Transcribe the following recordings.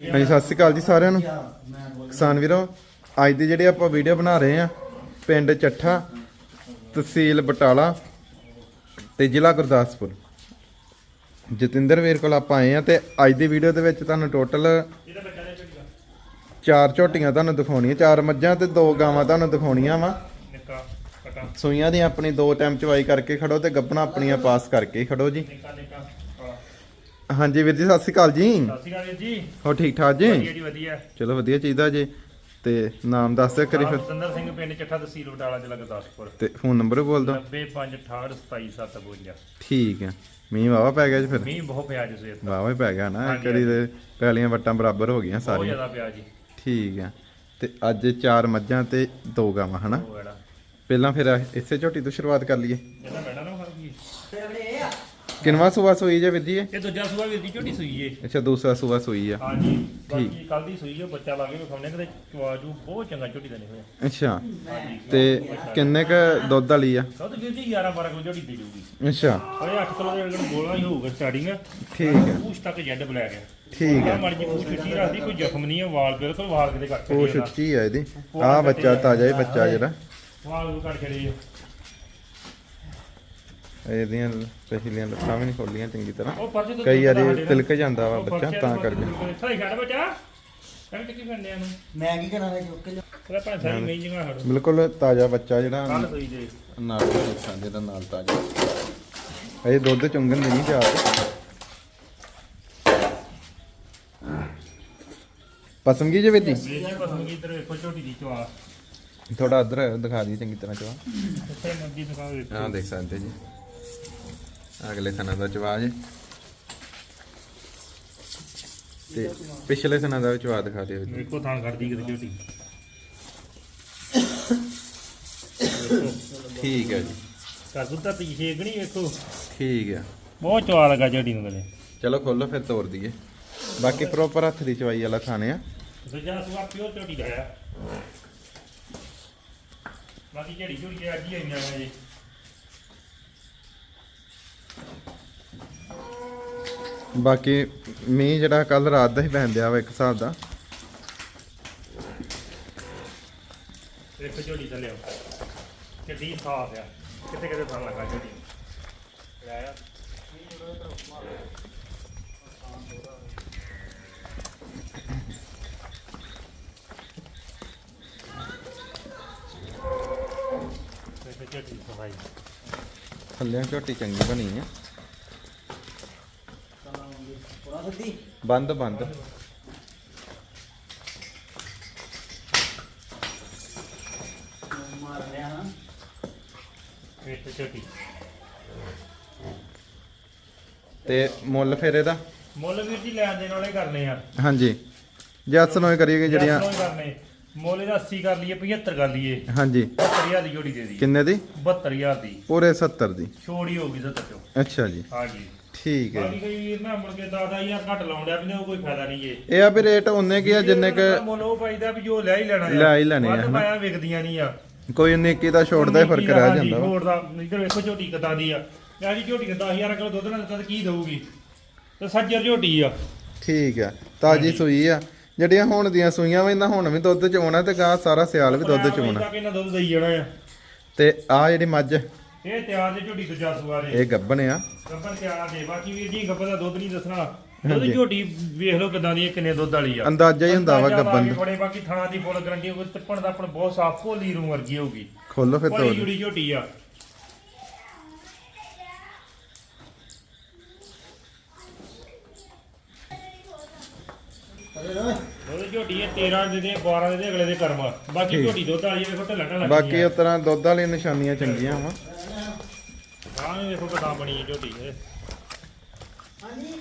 ਹਾਂਜੀ, ਸਤਿ ਸ਼੍ਰੀ ਅਕਾਲ ਜੀ ਸਾਰਿਆਂ ਨੂੰ। ਕਿਸਾਨ ਵੀਰੋ, ਅੱਜ ਦੀ ਜਿਹੜੀ ਆਪਾਂ ਵੀਡੀਓ ਬਣਾ ਰਹੇ ਆ ਪਿੰਡ ਚੱਠਾ, ਤਹਿਸੀਲ ਬਟਾਲਾ ਤੇ ਜ਼ਿਲ੍ਹਾ ਗੁਰਦਾਸਪੁਰ। ਜਤਿੰਦਰ ਵੀਰ ਕੋਲ ਆਪਾਂ ਆਏ ਆ ਤੇ ਅੱਜ ਦੀ ਵੀਡੀਓ ਦੇ ਵਿੱਚ ਤੁਹਾਨੂੰ ਟੋਟਲ ਚਾਰ ਝੋਟੀਆਂ ਤੁਹਾਨੂੰ ਦਿਖਾਉਣੀਆਂ, ਚਾਰ ਮੱਝਾਂ ਤੇ ਦੋ ਗਾਵਾਂ ਤੁਹਾਨੂੰ ਦਿਖਾਉਣੀਆਂ ਵਾ। ਸੂਈਆਂ ਦੀ ਆਪਣੀ ਦੋ ਟਾਈਮ ਚਵਾਈ ਕਰਕੇ ਖੜੋ ਤੇ ਗੱਬਣਾ ਆਪਣੀਆਂ ਪਾਸ ਕਰਕੇ ਖੜੋ ਜੀ। ਹਾਂਜੀ ਵੀਰ ਜੀ ਸਤਿ ਸ਼੍ਰੀ ਅਕਾਲ ਜੀ। ਸਤਿ ਸ਼੍ਰੀ ਅਕਾਲ ਵੀਰ ਜੀ। ਹੋ ਠੀਕ ਠਾਕ ਜੀ? ਵਧੀਆ ਜੀ ਵਧੀਆ। ਚਲੋ ਵਧੀਆ ਚਾਹੀਦਾ ਜੀ। ਤੇ ਨਾਮ ਦੱਸ ਦਿਓ ਕਰੀ ਫਿਰ। ਸਤਿੰਦਰ ਸਿੰਘ ਪਿੰਡ ਚੱਠਾ ਤਹਿਸੀਲ ਬਟਾਲਾ ਜ਼ਿਲ੍ਹਾ ਗੁਰਦਾਸਪੁਰ। ਤੇ ਫੋਨ ਨੰਬਰ ਬੋਲ ਦਿਓ। 9568277752 ਠੀਕ ਹੈ ਮੀਂਹ ਵਾਵਾ ਪੈ ਗਿਆ ਜੀ ਫਿਰ। ਮੀਂਹ ਬਹੁਤ ਪਿਆ ਜੀ ਸਵੇਰ ਵਾਵਾ ਹੀ ਪੈ ਗਿਆ ਨਾ। ਹਾਂਜੀ, ਕਰੀ ਦੇ ਪੈਲੀਆਂ ਵੱਟਾਂ ਬਰਾਬਰ ਹੋ ਗਈਆਂ ਬਹੁਤ ਸਾਰੀਆਂ। ਜ਼ਿਆਦਾ ਪਿਆ ਜੀ। ਠੀਕ ਹੈ ਤੇ ਅੱਜ ਚਾਰ ਮੱਝਾਂ ਤੇ ਦੋ ਗਾਵਾਂ ਹਨਾ? ਉਹ ਜਿਹੜਾ ਪਹਿਲਾਂ ਫਿਰ ਇਸੇ ਝੋਟੀ ਤੋਂ ਸ਼ੁਰੂਆਤ ਕਰ ਲਈਏ। ਇਹਦਾ ਕੀ ਕਿੰਨਵਾ ਸੂਆ ਸੂਈ ਜੇ ਜੀ ਇਹ? ਇਹ ਦੂਜਾ ਸੂਆ ਵੀਰ ਦੀ ਝੋਟੀ ਸੂਈ ਏ। ਅੱਛਾ ਦੂਸਰਾ ਸੂਆ ਸੂਈ ਆ। ਹਾਂਜੀ ਬਾਕੀ ਕੱਲ ਦੀ ਸੂਈ ਏ ਬੱਚਾ ਲਾ ਕੇ ਵਿਖਾਉਣੇ ਕਿਤੇ ਚਵਾਜੂ ਬਹੁਤ ਚੰਗਾ ਝੋਟੀ ਦਾ ਨਿਕਲਿਆ ਅੱਛਾ ਤੇ ਕਿੰਨੇ ਕ ਦੁੱਧ ਵਾਲੀ ਆ? ਦੁੱਧ ਵੀਰ ਜੀ 11 12 ਕਿਲੋ ਝੋਟੀ ਦੇ ਜੂਗੀ ਅੱਛਾ। ਅਰੇ 8 ਕਿਲੋ ਦੇ ਅਗਰ ਬੋਲਣਾ ਹੀ ਹੋਊਗਾ ਸਟਾਰਟਿੰਗ ਠੀਕ ਹੈ ਪੂਛ ਤੱਕ ਜੈਡ ਬਲੈਕ ਹੈ ਠੀਕ ਹੈ ਮਰਜ਼ੀ ਪੂਛ ਚਿੱਟੀ ਰੱਖਦੀ ਕੋਈ ਜ਼ਖਮ ਨਹੀਂ ਹੈ ਵਾਲ ਬਿਲਕੁਲ ਵਾਲ ਕਿਤੇ ਕੱਟ ਉਹ ਛੱਡੇ ਸੁੱਚੀ ਆ ਇਹਦੀ। ਆ ਬੱਚਾ ਤਾਜ਼ਾ ਹੀ ਬੱਚਾ ਜਿਹੜਾ। ਵਾਲ ਵੀ ਕੱਟ ਛੜੇ ਇਹਦੀਆਂ ਪਿਛਲੀਆਂ ਲੱਤਾਂ ਵੀ ਨਹੀਂ ਖੋਲੀਆਂ ਚੰਗੀ ਤਰ੍ਹਾਂ। ਕਈ ਵਾਰੀ ਸਾਡੇ ਨਾਲ- ਤਿਲਕ ਜਾਂਦਾ ਵਾ ਬੱਚਾ ਤਾਂ ਕਰਕੇ। ਬਿਲਕੁਲ ਸਹੀ ਬੱਚਾ। ਮੈਂ ਕੀ ਕਰਾਂ ਚੁੱਕ ਕੇ? ਤਾਜ਼ਾ ਬੱਚਾ ਜਿਹੜਾ ਕੱਲ ਸੋਈ ਦੇ ਨਾਲ ਨਾਲ ਤਾਜ਼ਾ। ਇਹ ਦੁੱਧ ਚੁੰਗਣ ਦੀ ਨਹੀਂ ਜਾਤ ਪਸੰਦਗੀ ਜੇ ਵੀਰ ਜੀ ਮੇਰੀ ਪਸੰਦ ਕੀ ਇਧਰ ਵੇਖੋ ਝੋਟੀ ਦੀ ਚਵਾ। ਥੋੜਾ ਅਦਰ ਦਿਖਾ ਦੀ ਚੰਗੀ ਤਰ੍ਹਾਂ ਚਵਾ। ਆਹ ਦੇਖ ਸਕਦੇ ਜੀ। ਅਗਲੇ ਥਣਾ ਦਾ ਚਵਾ ਜੇ। ਤੇ ਪਿਛਲੇ ਥਣਾ ਦਾ ਚਵਾ ਦਿਖਾ ਦਿਓ ਵੇਖੋ ਥਾਂ ਕਰਦੀ ਕਿਤੇ ਝੋਟੀ। ਠੀਕ ਹੈ ਜੀ। ਕਰ ਦੁੱਧਾ ਤੀ ਛੇਕ ਨਹੀਂ ਵੇਖੋ। ਠੀਕ ਹੈ ਬਹੁਤ ਚਵਾ ਲੱਗਾ ਝੋਟੀ ਨੂੰ ਕਦੇ। ਚਲੋ ਖੋਲੋ ਫਿਰ ਤੋੜ ਦਈਏ। ਬਾਕੀ ਪ੍ਰੋਪਰ ਹੱਥ ਦੀ ਚਵਾਈ ਵਾਲਾ ਖਾਣੇ ਆ। ਦੂਜਾ ਸੁਆ ਪਿਓ ਝੋਟੀ ਦਾ ਆ। ਬਾਕੀ ਜਿਹੜੀ ਝੋਟੀ ਅੱਜ ਹੀ ਆਈਆਂ ਨੇ ਜੀ। ਬਾਕੀ ਮੀਂਹ ਜਿਹੜਾ ਕੱਲ ਰਾਤ ਦਾ ਹੀ ਪੈਣ ਦਿਆ ਵਾ ਇੱਕ ਹਿਸਾਬ ਦਾ। ਵੇਖੋ ਝੋਟੀ ਥੱਲੇ ਆਓ ਕਿੱਡੀ ਸਾਫ਼ ਆ। ਕਿਤੇ ਕਿਤੇ ਥਾਂ ਲੱਗਾ ਝੋਟੀ ਲੈ ਆ। ਸਫ਼ਾਈ। ਥੱਲੇ ਝੋਟੀ ਚੰਗੀ ਬਣੀ ਸਿੱਧੀ ਬੰਦ ਬੰਦ। ਮਾਰ ਲਿਆ ਨਾ। ਵੇਖੋ ਝੋਟੀ। ਤੇ ਮੁੱਲ ਫਿਰ ਇਹਦਾ? ਮੁੱਲ ਵੀਰ ਜੀ ਲੈਣ ਦੇਣ ਵਾਲੇ ਕਰਨੇ ਆ। ਹਾਂਜੀ। ਜੱਸ ਨੂੰ ਕਰੀਏ ਜਿਹੜੀਆਂ ਜੱਸ ਨੂੰ ਹੀ ਕਰਨੇ। ਮੁੱਲ ਇਹਦਾ 80 ਕਰ ਲਈਏ 75 ਕਰ ਲਈਏ। ਹਾਂਜੀ। 72000 ਦੀ ਜੋੜੀ ਦੇ ਦੀ। ਕਿੰਨੇ ਦੀ? 72000 ਦੀ। ਪੂਰੇ 70 ਦੀ। ਛੋੜੀ ਹੋਊਗੀ 70 ਚੋਂ। ਅੱਛਾ ਜੀ। ਹਾਂਜੀ। ਠੀਕ ਹੈ ਬਾਕੀ ਕਈ ਨਾ ਮੁੜ ਕੇ 10000 ਘੱਟ ਡਿਆ ਵੀ ਉਹ ਕੋਈ ਫਾਇਦਾ ਨਹੀਂ ਜੇ। ਇਹ ਆ ਵੀ ਰੇਟ ਉਹਨੇ ਕੀ ਆ ਜਿੰਨੇ ਕ ਮੁੱਲ ਉਹ ਪਾਈਦਾ ਵੀ ਜੋ ਲੈ ਹੀ ਲੈਣਾ ਲੈ ਹੀ ਲੈਣੇ ਆ, ਵੱਧ ਹਨਾ। ਪਾਇਆ ਵਿਕਦੀਆਂ ਨਹੀਂ ਆ। ਕੋਈ 19 ਦਾ ਛੋੜ ਦਾ ਹੀ ਫ਼ਰਕ ਰਹਿ ਜਾਂਦਾ ਵਾ। ਛੋੜ ਦਾ ਇਧਰ ਵੇਖੋ ਝੋਟੀ ਕਿੱਦਾਂ ਦੀ ਆ। ਯਾਰ ਜੀ ਝੋਟੀ 10000 ਕਿਲੋ ਦੁੱਧ ਨਾਲ ਦਿੱਤਾ ਤਾਂ ਕੀ ਦਊਗੀ? ਤੇ ਸੱਜਰ ਝੋਟੀ ਆ। ਠੀਕ ਆ ਤਾਜੀ ਸੂਈ ਆ। ਜਿਹੜੀਆਂ ਹੁਣ ਦੀਆਂ ਸੂਈਆਂ ਵਾ ਇਹਨਾਂ ਹੁਣ ਵੀ ਦੁੱਧ ਚ ਆਉਣਾ ਤੇ ਗਾਂ ਸਾਰਾ ਸਿਆਲ ਵੀ ਦੁੱਧ ਚ ਆਉਣਾ। ਤੱਕ ਇਹਨਾਂ ਦੁੱਧ ਦੇਈ ਜਾਣਾ ਆ। ਤੇ ਆ ਜਿਹੜੀ ਮੱਝ ਇਹ ਤਿਆਰ ਜੇ ਝੋਟੀ ਦੂਜਾ ਸੂਆ ਦੇ ਇਹ ਗੱਬਣ ਆ। ਗੱਬਰ ਤਿਆਰ ਦੇ ਬਾਕੀ ਵੀਰ ਜੀ ਗੱਬਰ ਦਾ ਦੁੱਧ ਨਹੀਂ ਦੱਸਣਾ। ਦੁੱਧ ਝੋਟੀ ਵੇਖ ਲਓ ਕਿਦਾਂ ਦੀ ਕਿੰਨੇ ਦੁੱਧ ਵਾਲੀ ਆ। ਅੰਦਾਜ਼ਾ ਹੀ ਹੁੰਦਾ ਵਾ ਗੱਬਣ ਦਾ। ਬੜੇ ਬਾਕੀ ਥਾਣਾ ਦੀ ਫੁੱਲ ਗਰੰਟੀ ਹੋਊਗੀ ਤਿੱਪਣ ਦਾ ਆਪਣ ਬਹੁਤ ਸਾਫ਼ ਭੋਲੀ ਰੂ ਵਰਗੀ ਹੋਊਗੀ। ਖੋਲੋ ਫਿਰ ਤੋੜ। ਝੋਟੀ ਆ। ਅਰੇ ਓਏ ਦੁੱਧ ਝੋਟੀ ਹੈ 13 ਦੇ ਦੇ 12 ਦੇ ਦੇ ਅਗਲੇ ਦੇ ਕਰਮ। ਬਾਕੀ ਠੀਕ। ਝੋਟੀ ਦੁੱਧ ਵਾਲੀ ਆ, ਵੇਖੋ ਢੱਲਾ ਢੱਲਾ ਬਾਕੀ ਇਸ ਤਰ੍ਹਾਂ ਦੁੱਧ ਵਾਲੀ ਨਿਸ਼ਾਨੀਆਂ ਚੰਗੀਆਂ ਵਾ। ਹਾਂ ਵੇਖੋ ਕਿਦਾਂ ਬਣੀ ਹੈ ਝੋਟੀ ਇਹ। ਹਾਂਜੀ।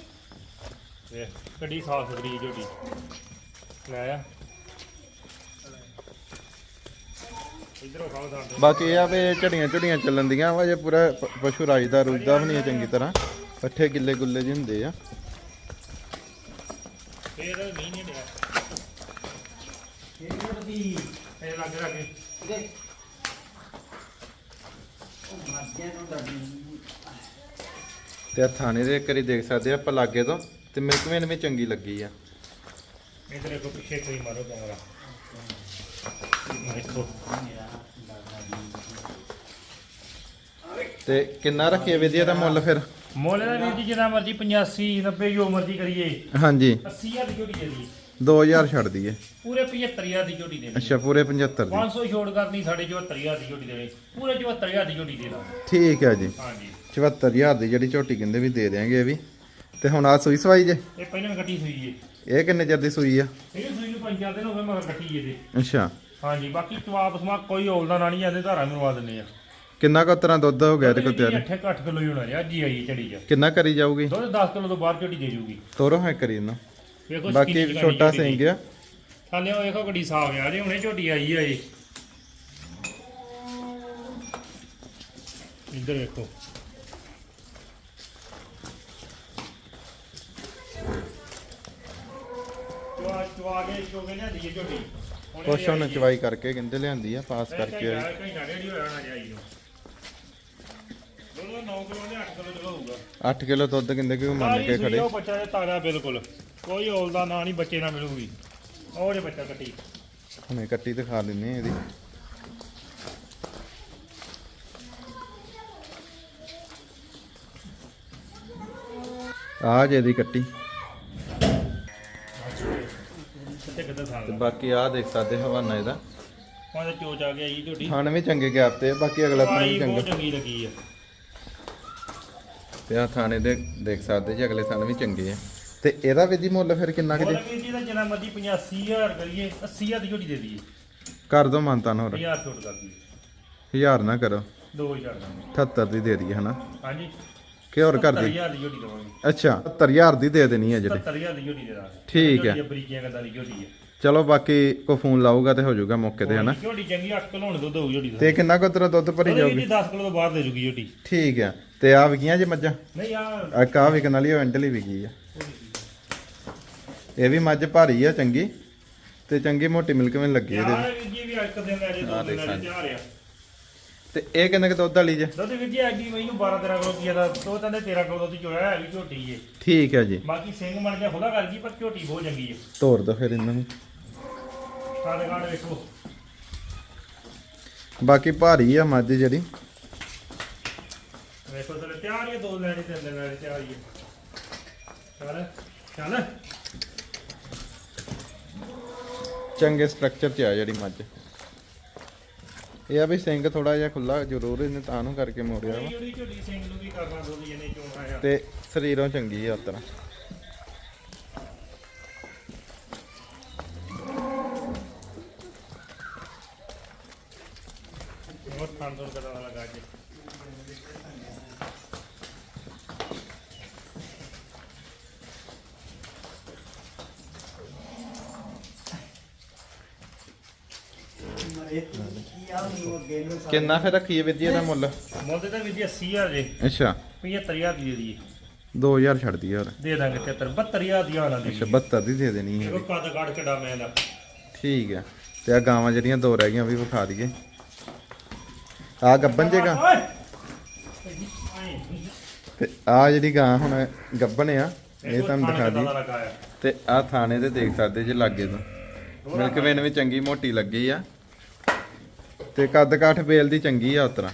ਵੇਖ ਕੱਡੀ ਸਾਫ਼ ਸੁਥਰੀ ਝੋਟੀ। ਲੈ ਆ। ਇਧਰੋਂ ਖਾਓ ਤਾਂ। ਬਾਕੀ ਇਹ ਆ ਵੀ ਝੜੀਆਂ ਝੜੀਆਂ ਚੱਲਣ ਦੀਆਂ ਵਾ ਜੇ ਪੂਰਾ ਪ- ਪਸ਼ੂ ਰਾਜ ਦਾ ਰੁਜਦਾ ਵੀ ਨਹੀਂ ਹੈ ਚੰਗੀ ਤਰ੍ਹਾਂ। ਪੱਠੇ ਗਿੱਲੇ ਗੁੱਲੇ ਜਿਹੇ ਹੁੰਦੇ ਆ। ਫੇਰ ਨਹੀਂ ਨਹੀਂ ਡਿਆ ਇਹ ਕਿਹੜੀ ਫੇਰ ਲੱਗ ਲੱਗੇ ਇਹਦੇ ਉਹ ਮੱਝਾਂ ਨੂੰ ਡਰਦੀ ਤੇ ਥਾਣੇ ਦੇ ਇੱਕ ਵਾਰੀ ਦੇਖ ਸਕਦੇ ਆ ਆਪਾਂ ਲਾਗੇ ਤੋਂ ਤੇ ਮਿਲਕਮੈਨ ਵੀ ਚੰਗੀ ਲੱਗੀ ਆ। ਇਧਰ ਦੇਖੋ ਪਿੱਛੇ ਕੋਈ ਮਾਰੋ ਕੈਮਰਾ। ਦੇਖੋ। ਤੇ ਕਿੰਨਾ ਰੱਖੀਏ ਜੀ ਇਹਦਾ ਮੁੱਲ ਫਿਰ? ਮੁੱਲ ਦਾ ਵੀਰ ਜੀ ਜਿੰਨਾ ਮਰਜ਼ੀ 85 90 ਜੋ ਮਰਜ਼ੀ ਕਰੀਏ ਹਾਂਜੀ। 80000 ਦੀ ਝੋਟੀ ਦੇ ਦੀ 2000 ਛੱਡ ਦਈਏ। ਪੂਰੇ 75000 ਦੀ ਝੋਟੀ ਦੇ ਦੀ ਅੱਛਾ ਪੂਰੇ 75 ਦੀ। 500 ਛੋੜ ਕਰਨੀ ਸਾਡੇ 74000 ਦੀ ਝੋਟੀ ਦੇਣੀ। ਪੂਰੇ 74000 ਦੀ ਝੋਟੀ ਦੇ ਦਾਂਗੇ। ਠੀਕ ਹੈ ਜੀ। ਹਾਂਜੀ। 74000 ਦੀ ਜਿਹੜੀ ਝੋਟੀ ਕਹਿੰਦੇ ਵੀ ਦੇ ਦਿਆਂਗੇ ਇਹ ਵੀ। ਤੇ ਹੁਣ ਆ ਸੂਈ ਸਵਾਈ ਜੇ? ਇਹ ਪਹਿਲਾਂ ਕੱਟੀ ਸੂਈ ਏ। ਇਹ ਕਿੰਨੇ ਚਿਰ ਦੀ ਸੂਈ ਆ? ਇਹ ਸੂਈ ਨੂੰ ਪੰਜ ਚਾਰ ਦਿਨ ਹੋ ਗਏ ਮਗਰ ਕੱਟੀ ਇਹਦੇ। ਅੱਛਾ। ਹਾਂਜੀ ਬਾਕੀ ਜਵਾਬ ਸਮਾ ਕੋਈ ਔਲਦਾ ਨਾ ਨਹੀਂ ਜਾਂਦੇ ਧਾਰਾ ਮਰਵਾ ਦਿੰਦੇ ਆ। ਕਿੰਨਾ ਕੁ ਤਰ੍ਹਾਂ ਦੁੱਧ ਹੋ ਗਿਆ ਇਹਦੇ ਕੋਲ ਤਿਆਰ? 8 8 ਕਿਲੋ ਹੀ ਹੋਣਾ ਜੀ ਅੱਜ ਹੀ ਆਈ ਝੜੀ ਚ। ਕਿੰਨਾ ਕਰੀ ਜਾਊਗੀ? ਦੁੱਧ 10 ਕਿਲੋ ਤੋਂ ਬਾਅਦ ਝੜੀ ਦੇ ਜੂਗੀ। ਤੋਰੋ ਹੈ ਕਰੀ ਵੇਖੋ ਬਾਕੀ ਛੋਟਾ। ਸਿੰਘ ਆ। ਥੱਲੇ ਉਹ ਵੇਖੋ ਗੱਡੀ ਸਾਫ਼ ਆ ਜੇ ਹੁਣੇ ਝੋਟੀ ਆਈ ਆ ਜੀ ਇੱਧਰ ਵੇਖੋ। ਚਵਾ ਚਵਾ ਕੇ ਚੋਗੇ ਲਿਆਂਦੀ ਹੈ ਝੋਟੀ। ਹੁਣੇ ਕੁਛ ਉਹਨੇ ਲਿਆਈ ਹੈ। ਚਵਾਈ ਕਰਕੇ ਕਹਿੰਦੇ ਲਿਆਂਦੀ ਆ ਪਾਸ ਕਰਕੇ ਆਈ। ਘੰਟਾ- ਘੰਟਾ ਡੇਢ ਹੀ ਹੋਇਆ ਹੋਣਾ ਜੀ ਆਈ ਨੂੰ। ਦੋਨੋਂ 9 ਕਿਲੋ ਦੇ 8 ਕਿਲੋ ਜਿਹੜਾ ਹੋਊਗਾ 8 ਕਿਲੋ ਦੁੱਧ ਕਹਿੰਦੇ ਕਿ ਮੰਨ ਕੇ ਖੜੇ? ਉਹ ਬੱਚਾ ਦੇ ਤਾਜ਼ਾ ਬਿਲਕੁਲ। ਕੋਈ ਔਲ ਦਾ ਨਾਂ ਨਹੀਂ ਬੱਚੇ ਨਾਲ ਮਿਲੂਗੀ। ਉਹ ਜੇ ਬੱਚਾ ਕੱਟੀ। ਹੁਣੇ ਕੱਟੀ ਤੇ ਖਾ ਲੈਨੇ ਇਹਦੀ। ਆ ਜੇ ਦੀ ਕੱਟੀ। ਤੇ ਬਾਕੀ ਆ ਦੇਖ ਸਕਦੇ ਹਵਾਨਾ ਇਹਦਾ। ਉਹਦਾ ਚੋਚ ਆ ਗਿਆ ਜੀ ਝੋਟੀ ਖਾਣ ਵੀ ਚੰਗੇ ਗੈਪ ਤੇ ਬਾਕੀ ਅਗਲਾ ਵੀ ਆਈ ਚੰਗਾ। ਚੰਗੀ ਲੱਗੀ ਆ। ਤੇ ਆ ਥਾਣੇ ਦੇ ਦੇਖ ਸਕਦੇ ਜੀ ਅਗਲੇ ਥਾਂ ਵੀ ਚੰਗੇ ਆ। ਤੇ ਇਹਦਾ ਵੀ ਜੀ ਮੁੱਲ ਫਿਰ ਕਿੰਨਾ ਕੁ ਮੁੱਲ ਜੀ ਵੀਰ ਜੀ ਦਾ ਜਿੰਨਾ ਮਰਜ਼ੀ 85000 ਕਰੀਏ 80000 ਦੀ ਝੋਟੀ ਦੇ ਦਈਏ। ਕਰ ਦੋ ਮੰਨਤਾਨ ਹੋਰ। 1000 ਛੋਟ ਕਰ ਦਈਏ। ਹਜ਼ਾਰ ਨਾ ਕਰੋ। 2000 ਦਾਂਗੇ 78 ਦੀ ਦੇ ਦਈਏ ਹਨਾ? ਹਾਂਜੀ। ਕਿ ਹੋਰ ਕਰ ਦੀ 70000 ਦੀ ਝੋਟੀ ਦਵਾਂਗੇ। ਅੱਛਾ 70000 ਦੀ ਦੇ ਦੇਣੀ ਹੈ ਜਿਹੜੇ। 70000 ਦੀ ਝੋਟੀ ਦੇ ਦਾਂਗੇ। ਠੀਕ ਹੈ। ਝੋਟੀ ਬਰੀਕੀਆਂ ਗੰਦਾਂ ਦੀ ਝੋਟੀ ਹੈ। ਚਲੋ ਬਾਕੀ ਕੋ ਫੋਨ ਲਾਊਗਾ ਤੇ ਹੋ ਜਾਊਗਾ ਮੌਕੇ ਤੇ ਹਨਾ? ਝੋਟੀ ਚੰਗੀ 8 ਕਿਲੋ ਹੁਣ ਦੁੱਧ ਹੋਊ ਝੋਟੀ ਦਾ। ਤੇ ਕਿੰਨਾ ਕੁ ਤੇਰਾ ਦੁੱਧ ਭਰੀ ਉਹਦੇ ਜਾਊਗੀ? ਵਿੱਚ 10 ਕਿਲੋ ਤੋਂ ਬਾਅਦ ਦੇ ਜੂਗੀ ਝੋਟੀ। ਠੀਕ ਆ ਤੇ ਆ ਵਿਕੀਆਂ ਜੇ ਮੱਝਾਂ? ਨਹੀਂ ਆ ਆ ਕਾ ਵਿਕਣ ਵਾਲੀ ਉਹ ਐਂਟਲੀ ਵਿਕੀ ਆ। ਇਹ ਵੀ ਮੱਝ ਭਾਰੀ ਆ ਚੰਗੀ। ਤੇ ਚੰਗੀ ਮੋਟੀ ਮਿਲਕ ਵੀ ਲੱਗੀ ਇਹਦੇ ਯਾਰ ਵੀਰ ਜੀ ਵੀ ਇੱਕ ਦਿਨ ਲੈ ਜੇ ਦੋ ਦਿਨ ਲੈ। ਜੇ ਤਿਆਰ ਆ ਤੇ ਇਹ ਕਿੰਨੇ ਕੁ ਦੁੱਧ ਵਾਲੀ ਜੇ? ਦੁੱਧ ਵੀਰ ਜੀ ਐਡੀ ਮਈ ਨੂੰ 12 13 ਕਿਲੋ ਕੀ ਦਾ ਦੋ ਤਾਂ 13 ਕਿਲੋ ਦੁੱਧ ਚੋਇਆ ਹੈ ਵੀ ਝੋਟੀ ਏ ਠੀਕ ਹੈ ਜੀ। ਬਾਕੀ ਸਿੰਘ ਬਣ ਗਿਆ ਖੁੱਲਾ ਕਰ ਗਈ ਪਰ ਝੋਟੀ ਬਹੁਤ ਚੰਗੀ ਏ ਤੋਰ ਦੋ ਫਿਰ ਇਹਨਾਂ ਨੂੰ। ਸਾਡੇ ਕਾੜ ਵੇਖੋ। ਬਾਕੀ ਭਾਰੀ ਆ ਮੱਝ ਜਿਹੜੀ। ਵੇਖੋ ਤੇ ਤਿਆਰ ਹੀ ਆ, ਦੋ ਲੈਣੇ ਤੇ ਅੰਦਰ ਲੈਣੇ ਤਿਆਰ ਹੀ। ਆ। ਚੱਲ ਚੱਲ। ਚੰਗੇ ਸਟਰਕਚਰ ਚ ਆ ਜਿਹੜੀ ਮੱਝ। ਇਹ ਆ ਵੀ ਸਿੰਘ ਥੋੜਾ ਜਿਹਾ ਖੁੱਲਾ ਜ਼ਰੂਰ ਇਹਨੇ ਤਾਂ ਨੂੰ ਕਰਕੇ ਮੋੜਿਆ ਵਾ। ਜਿਹੜੀ ਸਿੰਘ ਨੂੰ ਕਰਨਾ ਆਇਆ ਤੇ ਸਰੀਰੋਂ ਚੰਗੀ ਆ ਉਤਰਾ। ਬਹੁਤ ਖਾਣ ਤੋਂ ਕਰਨ ਲੱਗਾ ਜੀ। ਮਰੇ ਕੀ ਆ ਨੂੰ ਅੱਗੇ ਨੂੰ ਕਿੰਨਾ ਫਿਰ ਰੱਖੀਏ ਜੀ ਇਹਦਾ ਮੁੱਲ? ਮੁੱਲ ਤਾਂ ਵੀਰ ਜੀ 80000 ਜੇ। ਅੱਛਾ। 75000 ਦੀ ਦੇ ਦਈਏ। 2000 ਛੱਡ ਦਈਏ ਹੋਰ। ਦੇ ਦਾਂਗੇ 73 72000 ਦੀ ਆਣਾ ਦੀ ਅੱਛਾ 72 ਦੀ ਦੇ ਦੇਣੀ ਹੈ ਦੇਖੋ ਕੱਦ ਕਾੜ ਕਿੱਡਾ ਮੈਂ ਦਾ। ਠੀਕ ਹੈ ਤੇ ਆ ਗਾਵਾਂ ਜਿਹੜੀਆਂ ਦੋ ਰਹਿ ਗਈਆਂ ਵੀ ਵਿਖਾ ਦਈਏ। ਆ ਗੱਬਨ ਜੇਗਾ ਤੇ ਆ ਜਿਹੜੀ ਗਾਂ ਹੁਣ ਗੱਬਨ ਆ ਇਹ ਤੁਹਾਨੂੰ ਦਿਖਾ ਦੀ ਲਗਾਇਆ। ਤੇ ਆ ਥਾਣੇ ਤੇ ਦੇਖ ਸਕਦੇ ਜੇ ਲਾਗੇ ਤੋਂ। ਮਿਲਕ ਵੇਨ ਵੀ ਚੰਗੀ ਮੋਟੀ ਲੱਗੀ ਆ। ਤੇ ਕੱਦ ਕਾਠ ਬੇਲ ਦੀ ਚੰਗੀ ਆ ਉਤਰਾ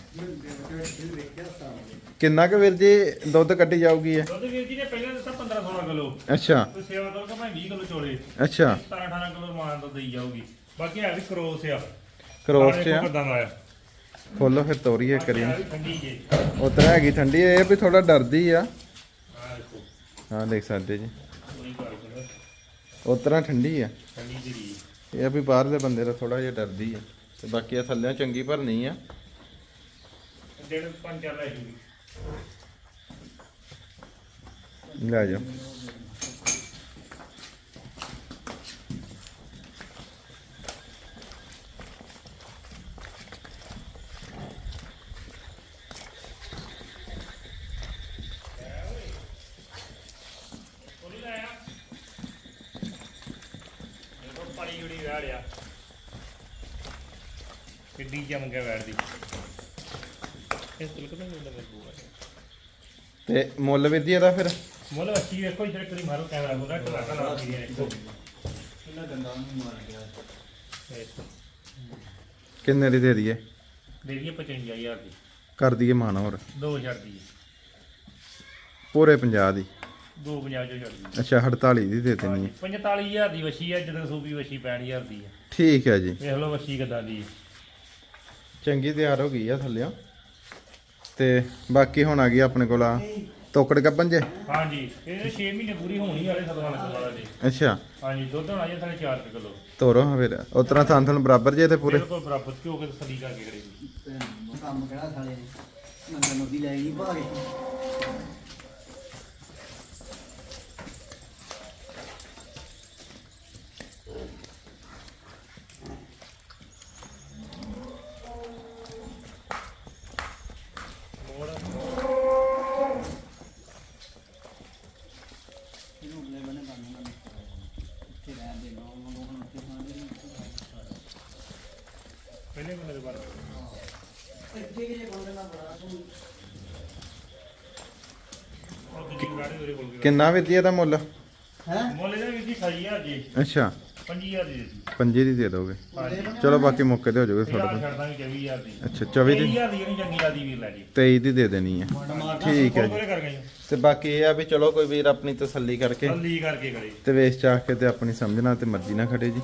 ਕਿੰਨਾ ਕੁ ਵੀਰ ਜੀ ਦੁੱਧ ਕੱਢੀ ਜਾਊਗੀ ਇਹ? ਦੁੱਧ ਵੀਰ ਜੀ ਨੇ ਪਹਿਲਾਂ ਦਿੱਤਾ 15 16 ਕਿਲੋ। ਅੱਛਾ। ਕੋਈ ਸੇਵਾ ਕਰੋ ਮੈਂ 20 ਕਿਲੋ ਚੋਲੇ। ਅੱਛਾ। 17 18 ਕਿਲੋ ਮਾਨ ਤੋਂ ਦੇਈ ਜਾਊਗੀ। ਬਾਕੀ ਹੈ ਵੀ ਕਰੋਸ ਆ। ਕਰੋਸ ਆ। ਕਿੱਦਾਂ ਦਾ ਆ। ਖੋਲੋ ਫਿਰ ਤੋਰੀਏ ਕਰੀ ਬਾਕੀ ਹੈ ਜੇ। ਉਤਰਾ ਹੈਗੀ ਠੰਡੀ ਇਹ ਵੀ ਥੋੜਾ ਡਰਦੀ ਆ। ਆ ਦੇਖੋ। ਹਾਂ ਦੇਖ ਸਕਦੇ ਜੀ। ਕਰ ਉਤਰਾ ਠੰਡੀ ਆ। ਠੰਡੀ ਇਹ ਆ ਵੀ ਬਾਹਰਲੇ ਬੰਦੇ ਦਾ ਥੋੜਾ ਜਿਹਾ ਡਰਦੀ ਆ। ਤੇ ਬਾਕੀ ਆ ਥੱਲੇ ਚੰਗੀ ਭਰਨੀ ਆ। ਡੇਢ ਪੰਜ ਚਾਰ ਲੈ ਜੂਗੀ ਲੈ ਜਾ ਪਾਣੀ ਜੁੜੀ ਲਿਆ ਕਿੱਡੀ ਜਮ ਗਿਆ ਵੈੜ ਦੀ। ਇਸ ਤੁਲਕ ਤਾਂ ਨਹੀਂ ਲੱਗਦਾ ਬੂਆ ਤੇ ਮੁੱਲ ਜੀ ਇਹਦਾ ਫਿਰ? ਮੁੱਲ ਅੱਛੀ ਵੇਖੋ ਇੱਧਰ ਕਰੀ ਮਾਰੋ ਕੈਮਰਾ ਪੂਰਾ ਟਲਾਟਾ ਲਾ ਕੇ ਦੇਖੋ ਪਹਿਲਾਂ ਡੰਡਾ ਨੂੰ ਮਾਰ ਗਿਆ। ਕਿੰਨੇ ਦੀ ਦੇ ਦਈਏ? ਦੇ ਦਈਏ 55000 ਦੀ। ਕਰ ਦਈਏ ਮਾਨ ਹੋਰ। 2000 ਦੀ। ਪੂਰੇ 50 ਦੀ। 250 ਜੋ ਛੱਡ ਦੀ ਅੱਛਾ 48 ਦੀ ਦੇ ਦੇਣੀ ਹੈ। 45000 ਦੀ ਵਸ਼ੀ ਹੈ ਜਦੋਂ ਸੂਬੀ ਵਸ਼ੀ 65000 ਦੀ ਹੈ। ਠੀਕ ਹੈ ਜੀ। ਵੇਖ ਲਓ ਵਸ਼ੀ ਕਿੱਦਾਂ ਦੀ ਹੈ। ਚੰਗੀ ਤਿਆਰ ਹੋ ਗਈ ਆ ਥੱਲਿਓ। ਤੇ ਬਾਕੀ ਹੁਣ ਆ ਗਈ ਆਪਣੇ ਕੋਲ ਆ ਤੋਕੜ ਕੱਪਨ ਜੇ? ਹਾਂਜੀ ਇਹ 6 ਮਹੀਨੇ ਪੂਰੀ ਹੋਣੀ ਵਾਲੇ ਸਦਵਾ ਲੱਗਣ ਵਾਲਾ ਜੀ। ਅੱਛਾ। ਹਾਂਜੀ ਦੁੱਧ ਹੋਣਾ ਜੀ ਸਾਡੇ 4 ਕਿਲੋ। ਤੋਰੋ ਹਾਂ ਫਿਰ ਉਤਰਾ ਥਾਂ ਥਣ ਬਰਾਬਰ ਜੇ ਤੇ ਪੂਰੇ? ਬਿਲਕੁਲ ਬਰਾਬਰ ਝੋ ਕੇ ਤਸੱਲੀ ਕਰਕੇ ਕਰੇਗੀ ਕੰਮ ਕਿਹੜਾ ਸਾਲੇ ਨੇ? ਨੰਗਾ ਨੋਦੀ ਲੈ ਗਈ ਭਾਗੇ ਮੋੜ ਇਹਨੂੰ ਅਗਲੇ ਬੰਨੇ ਬੰਨ ਨਾ ਇੱਥੇ ਰਹਿਣ ਦੇ ਨਾ ਉਹ ਹੁਣ ਉੱਥੇ ਪਾਣੀ ਪਹਿਲੇ ਬੰਦੇ ਦੇ ਬਾਰੇ ਇੱਥੇ ਕਿ ਜੇ ਬੰਦੇ ਨਾਲ ਬੜਾ ਤੂੰ ਉਹ ਦੂਜੀ ਗਾੜੀ ਉਹਦੇ ਕੋਲ ਵੀ ਕਿੰਨਾ ਵੀ ਇਹਦਾ ਮੁੱਲ? ਹੈ? ਮੁੱਲ ਇਹਦਾ ਵੀ ਜੀ 28000 ਜੀ। ਅੱਛਾ। 25000 ਦੀ ਜੀ। ਪੰਜੀ ਦੀ ਦੇ ਦੋਗੇ। ਚਲੋ ਬਾਕੀ ਮੌਕੇ ਤੇ ਹੋ ਜਾਊਗਾ ਤੁਹਾਡੇ ਛੱਡ ਦਾਂਗੇ 24000 ਦੀ। ਅੱਛਾ 24 ਦੀ? 24000 ਦੀ ਨਹੀਂ ਚੰਗੀ ਲਾਦੀ ਵੀਰ ਲੈ ਜੀ। 23 ਦੀ ਦੇ ਦੇਣੀ ਹੈ। ਠੀਕ ਹੈ ਕੋਲ ਜੀ। ਤੇ ਬਾਕੀ ਇਹ ਆ ਵੀ ਚਲੋ ਕੋਈ ਵੀਰ ਆਪਣੀ ਤਸੱਲੀ ਕਰਕੇ ਤਸੱਲੀ ਕਰਕੇ ਕਰੇ। ਤੇ ਵੇਚ ਚਾਹ ਕੇ ਤੇ ਆਪਣੀ ਸਮਝਣਾ ਤੇ ਮਰਜ਼ੀ ਨਾਲ ਖੜੇ ਜੀ।